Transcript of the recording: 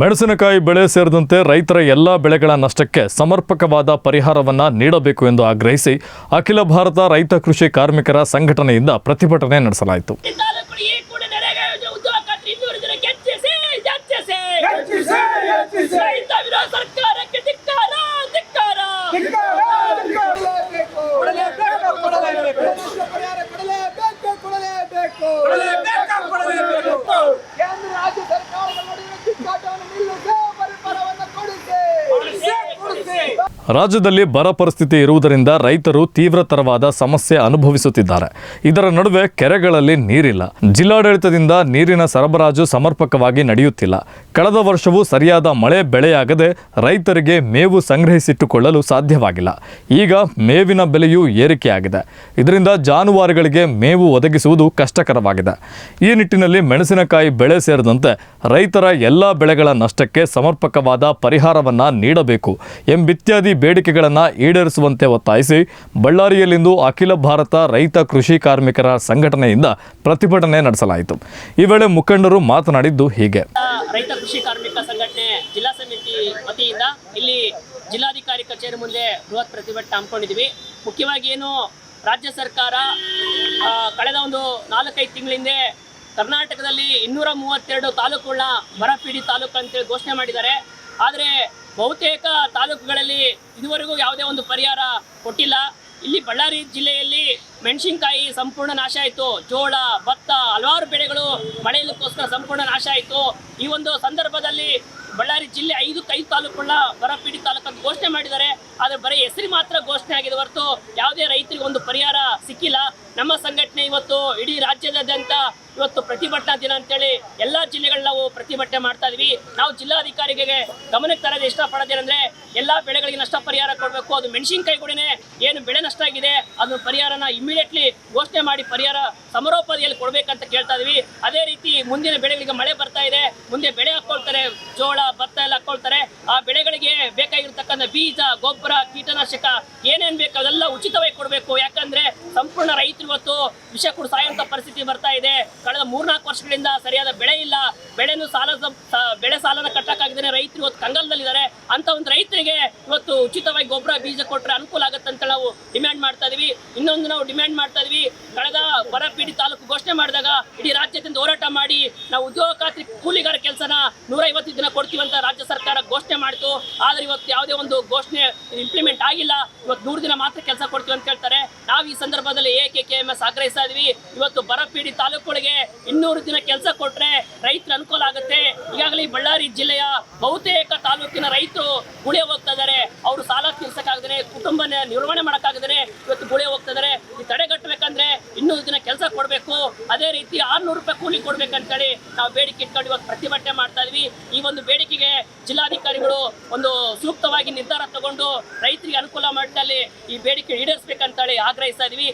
ಮೆಣಸಿನಕಾಯಿ ಬೆಳೆ ಸೇರಿದಂತೆ ರೈತರ ಎಲ್ಲ ಬೆಳೆಗಳ ನಷ್ಟಕ್ಕೆ ಸಮರ್ಪಕವಾದ ಪರಿಹಾರವನ್ನು ನೀಡಬೇಕು ಎಂದು ಆಗ್ರಹಿಸಿ ಅಖಿಲ ಭಾರತ ರೈತ ಕೃಷಿ ಕಾರ್ಮಿಕರ ಸಂಘಟನೆಯಿಂದ ಪ್ರತಿಭಟನೆ ನಡೆಸಲಾಯಿತು. ರಾಜ್ಯದಲ್ಲಿ ಬರ ಪರಿಸ್ಥಿತಿ ಇರುವುದರಿಂದ ರೈತರು ತೀವ್ರತರವಾದ ಸಮಸ್ಯೆ ಅನುಭವಿಸುತ್ತಿದ್ದಾರೆ. ಇದರ ನಡುವೆ ಕೆರೆಗಳಲ್ಲಿ ನೀರಿಲ್ಲ. ಜಿಲ್ಲಾಡಳಿತದಿಂದ ನೀರಿನ ಸರಬರಾಜು ಸಮರ್ಪಕವಾಗಿ ನಡೆಯುತ್ತಿಲ್ಲ. ಕಳೆದ ವರ್ಷವೂ ಸರಿಯಾದ ಮಳೆ ಬೆಳೆಯಾಗದೆ ರೈತರಿಗೆ ಮೇವು ಸಂಗ್ರಹಿಸಿಟ್ಟುಕೊಳ್ಳಲು ಸಾಧ್ಯವಾಗಿಲ್ಲ. ಈಗ ಮೇವಿನ ಬೆಲೆಯೂ ಏರಿಕೆಯಾಗಿದೆ. ಇದರಿಂದ ಜಾನುವಾರುಗಳಿಗೆ ಮೇವು ಒದಗಿಸುವುದು ಕಷ್ಟಕರವಾಗಿದೆ. ಈ ನಿಟ್ಟಿನಲ್ಲಿ ಮೆಣಸಿನಕಾಯಿ ಬೆಳೆ ಸೇರಿದಂತೆ ರೈತರ ಎಲ್ಲ ಬೆಳೆಗಳ ನಷ್ಟಕ್ಕೆ ಸಮರ್ಪಕವಾದ ಪರಿಹಾರವನ್ನ ನೀಡಬೇಕು ಎಂಬಿತ್ಯಾದಿ ಬೇಡಿಕೆಗಳನ್ನು ಈಡೇರಿಸುವಂತೆ ಒತ್ತಾಯಿಸಿ ಬಳ್ಳಾರಿಯಲ್ಲಿಂದು ಅಖಿಲ ಭಾರತ ರೈತ ಕೃಷಿ ಕಾರ್ಮಿಕರ ಸಂಘಟನೆಯಿಂದ ಪ್ರತಿಭಟನೆ ನಡೆಸಲಾಯಿತು. ಈ ವೇಳೆ ಮುಖಂಡರು ಮಾತನಾಡಿದ್ದು ಹೀಗೆ. ರೈತ ಕೃಷಿ ಕಾರ್ಮಿಕ ಸಂಘಟನೆ ಜಿಲ್ಲಾ ಸಮಿತಿ ವತಿಯಿಂದ ಇಲ್ಲಿ ಜಿಲ್ಲಾಧಿಕಾರಿ ಕಚೇರಿ ಮುಂದೆ ಬೃಹತ್ ಪ್ರತಿಭಟನೆ ಹಮ್ಮಿಕೊಂಡಿದ್ವಿ ಮುಖ್ಯವಾಗಿ ಏನು ರಾಜ್ಯ ಸರ್ಕಾರ ಕಳೆದ ಒಂದು ನಾಲ್ಕೈದು ತಿಂಗಳ ಹಿಂದೆ ಕರ್ನಾಟಕದಲ್ಲಿ ಇನ್ನೂರ ಮೂವತ್ತೆರಡು ತಾಲೂಕುಗಳನ್ನ ಬರಪೀಡಿ ತಾಲೂಕು ಅಂತೇಳಿ ಘೋಷಣೆ ಮಾಡಿದ್ದಾರೆ. ಆದರೆ ಬಹುತೇಕ ತಾಲೂಕುಗಳಲ್ಲಿ ಇದುವರೆಗೂ ಯಾವುದೇ ಒಂದು ಪರಿಹಾರ ಕೊಟ್ಟಿಲ್ಲ. ಇಲ್ಲಿ ಬಳ್ಳಾರಿ ಜಿಲ್ಲೆಯಲ್ಲಿ ಮೆಣಸಿನಕಾಯಿ ಸಂಪೂರ್ಣ ನಾಶ ಆಯಿತು. ಜೋಳ, ಭತ್ತ, ಹಲವಾರು ಬೆಳೆಗಳು ಮಳೆಯಲ್ಲಕ್ಕೋಸ್ಕರ ಸಂಪೂರ್ಣ ನಾಶ ಆಯಿತು. ಈ ಒಂದು ಸಂದರ್ಭದಲ್ಲಿ ಬಳ್ಳಾರಿ ಜಿಲ್ಲೆ ಐದು ಕೈ ತಾಲೂಕುಗಳ ಬರ ಪೀಡಿತ ತಾಲೂಕು ಅಂತ ಘೋಷಣೆ ಮಾಡಿದ್ದಾರೆ. ಆದರೆ ಬರೀ ಹೆಸರು ಮಾತ್ರ ಘೋಷಣೆ ಆಗಿದೆ ಹೊರತು ಯಾವುದೇ ರೈತರಿಗೆ ಒಂದು ಪರಿಹಾರ ಸಿಕ್ಕಿಲ್ಲ. ನಮ್ಮ ಸಂಘಟನೆ ಇವತ್ತು ಇಡೀ ರಾಜ್ಯದಾದ್ಯಂತ ಇವತ್ತು ಪ್ರತಿಭಟನಾ ದಿನ ಅಂತೇಳಿ ಎಲ್ಲ ಜಿಲ್ಲೆಗಳನ್ನ ನಾವು ಪ್ರತಿಭಟನೆ ಮಾಡ್ತಾ ಇದೀವಿ. ನಾವು ಜಿಲ್ಲಾಧಿಕಾರಿಗೆ ಗಮನಕ್ಕೆ ತರೋದು ಇಷ್ಟಪಡೋದೇನೆಂದ್ರೆ ಎಲ್ಲ ಬೆಳೆಗಳಿಗೆ ನಷ್ಟ ಪರಿಹಾರ ಕೊಡಬೇಕು. ಅದು ಮೆಣಸಿನಕಾಯಿ ಕೂಡನೇ ಏನು ಬೆಳೆ ನಷ್ಟ ಆಗಿದೆ ಅದನ್ನು ಪರಿಹಾರನ ಇಮಿಡಿಯೇಟ್ಲಿ ಘೋಷಣೆ ಮಾಡಿ ಪರಿಹಾರ ಸಮರೋಪಾದಿಯಲ್ಲಿ ಕೊಡಬೇಕಂತ ಕೇಳ್ತಾ ಇದೀವಿ. ಅದೇ ರೀತಿ ಮುಂದಿನ ಬೆಳೆಗಳಿಗೆ ಮಳೆ ಬರ್ತಾ ಇದೆ. ಮುಂದೆ ಬೆಳೆ ಹಾಕೊಳ್ತಾರೆ ಜೋಳ ಭತ್ತ ಎಲ್ಲ ಹಾಕೊಳ್ತಾರೆ ಆ ಬೆಳೆಗಳಿಗೆ ಬೇಕಾಗಿರ್ತಕ್ಕಂಥ ಬೀಜ, ಗೊಬ್ಬರ, ಕೀಟನಾಶಕ ಏನೇನ್ ಬೇಕು ಅದೆಲ್ಲ ಉಚಿತವಾಗಿ ಕೊಡಬೇಕು. ಯಾಕಂದ್ರೆ ಸಂಪೂರ್ಣ ರೈತರು ಇವತ್ತು ವಿಷ ಕುಡ್ ಸಾಯುವಂತ ಪರಿಸ್ಥಿತಿ ಬರ್ತಾ ಇದೆ. ಕಳೆದ ಮೂರ್ನಾಲ್ಕು ವರ್ಷಗಳಿಂದ ಸರಿಯಾದ ಬೆಳೆ ಇಲ್ಲ. ಬೆಳೆನು ಸಾಲ ಬೆಳೆ ಸಾಲನ ಕಟ್ಟಕ್ಕಾಗದೇ ರೈತರು ಇವತ್ತು ಕಂಗಾಲದಲ್ಲಿದ್ದಾರೆ. ಅಂತ ಒಂದು ರೈತರಿಗೆ ಇವತ್ತು ಉಚಿತವಾಗಿ ಗೊಬ್ಬರ, ಬೀಜ ಕೊಟ್ಟರೆ ಅನುಕೂಲ ಆಗುತ್ತೆ ಅಂತ ನಾವು ಡಿಮ್ಯಾಂಡ್ ಇನ್ನೊಂದು ನಾವು ಡಿಮ್ಯಾಂಡ್ ಮಾಡ್ತಾ ಇದ್ವಿ. ಕಳೆದ ಬರಪೀಡಿ ತಾಲೂಕು ಘೋಷಣೆ ಮಾಡಿದಾಗ ಇಡೀ ರಾಜ್ಯದಿಂದ ಹೋರಾಟ ಮಾಡಿ ನಾವು ಉದ್ಯೋಗ ಖಾತ್ರಿ ಕೂಲಿಗಾರ ಕೆಲಸನ ನೂರ ಐವತ್ತು ದಿನ ಕೊಡ್ತೀವಿ ಅಂತ ರಾಜ್ಯ ಸರ್ಕಾರ ಘೋಷಣೆ ಮಾಡಿತು. ಆದ್ರೆ ಇವತ್ತು ಯಾವುದೇ ಒಂದು ಘೋಷಣೆ ಇಂಪ್ಲಿಮೆಂಟ್ ಆಗಿಲ್ಲ. ಇವತ್ತು ನೂರು ದಿನ ಮಾತ್ರ ಕೆಲಸ ಕೊಡ್ತೀವಿ ಅಂತ ಹೇಳ್ತಾರೆ. ನಾವು ಈ ಸಂದರ್ಭದಲ್ಲಿ ಎ ಕೆ ಇದೀವಿ. ಇವತ್ತು ಬರಪೀಡಿ ತಾಲೂಕುಗಳಿಗೆ ಇನ್ನೂರು ದಿನ ಕೆಲಸ ಕೊಟ್ರೆ ರೈತರ ಅನುಕೂಲ ಆಗುತ್ತೆ. ಈಗಾಗಲೇ ಬಳ್ಳಾರಿ ಜಿಲ್ಲೆಯ ಬಹುತೇಕ ತಾಲೂಕಿನ ರೈತರು ಗುಳೆ ಹೋಗ್ತಾ ಇದ್ದಾರೆ. ಅವರು ಸಾಲ ತೀರ್ಸಕ್ಕಾಗದೇ ಕುಟುಂಬ ನಿರ್ವಹಣೆ ಮಾಡಕ್ಕಾಗದೇ ಇವತ್ತು ಗುಳೆ ಹೋಗ್ತಾ ಇದಾರೆ ಈ ತಡೆಗಟ್ಟಬೇಕಂದ್ರೆ ಇನ್ನೂ ದಿನ ಕೆಲಸ ಕೊಡಬೇಕು. ಅದೇ ರೀತಿ ಆರ್ನೂರು ರೂಪಾಯಿ ಕೂಲಿ ಕೊಡ್ಬೇಕಂತೇಳಿ ನಾವು ಬೇಡಿಕೆ ಇಟ್ಕೊಂಡು ಇವತ್ತು ಪ್ರತಿಭಟನೆ ಮಾಡ್ತಾ ಇದ್ವಿ. ಈ ಒಂದು ಬೇಡಿಕೆಗೆ ಜಿಲ್ಲಾಧಿಕಾರಿಗಳು ಒಂದು ಸೂಕ್ತವಾಗಿ ನಿರ್ಧಾರ ತಗೊಂಡು ರೈತರಿಗೆ ಅನುಕೂಲ ಮಾಡಿದಲ್ಲಿ ಈ ಬೇಡಿಕೆ ಈಡೇರಿಸಬೇಕಂತೇಳಿ ಆಗ್ರಹಿಸ್ತಾ ಇದೀವಿ.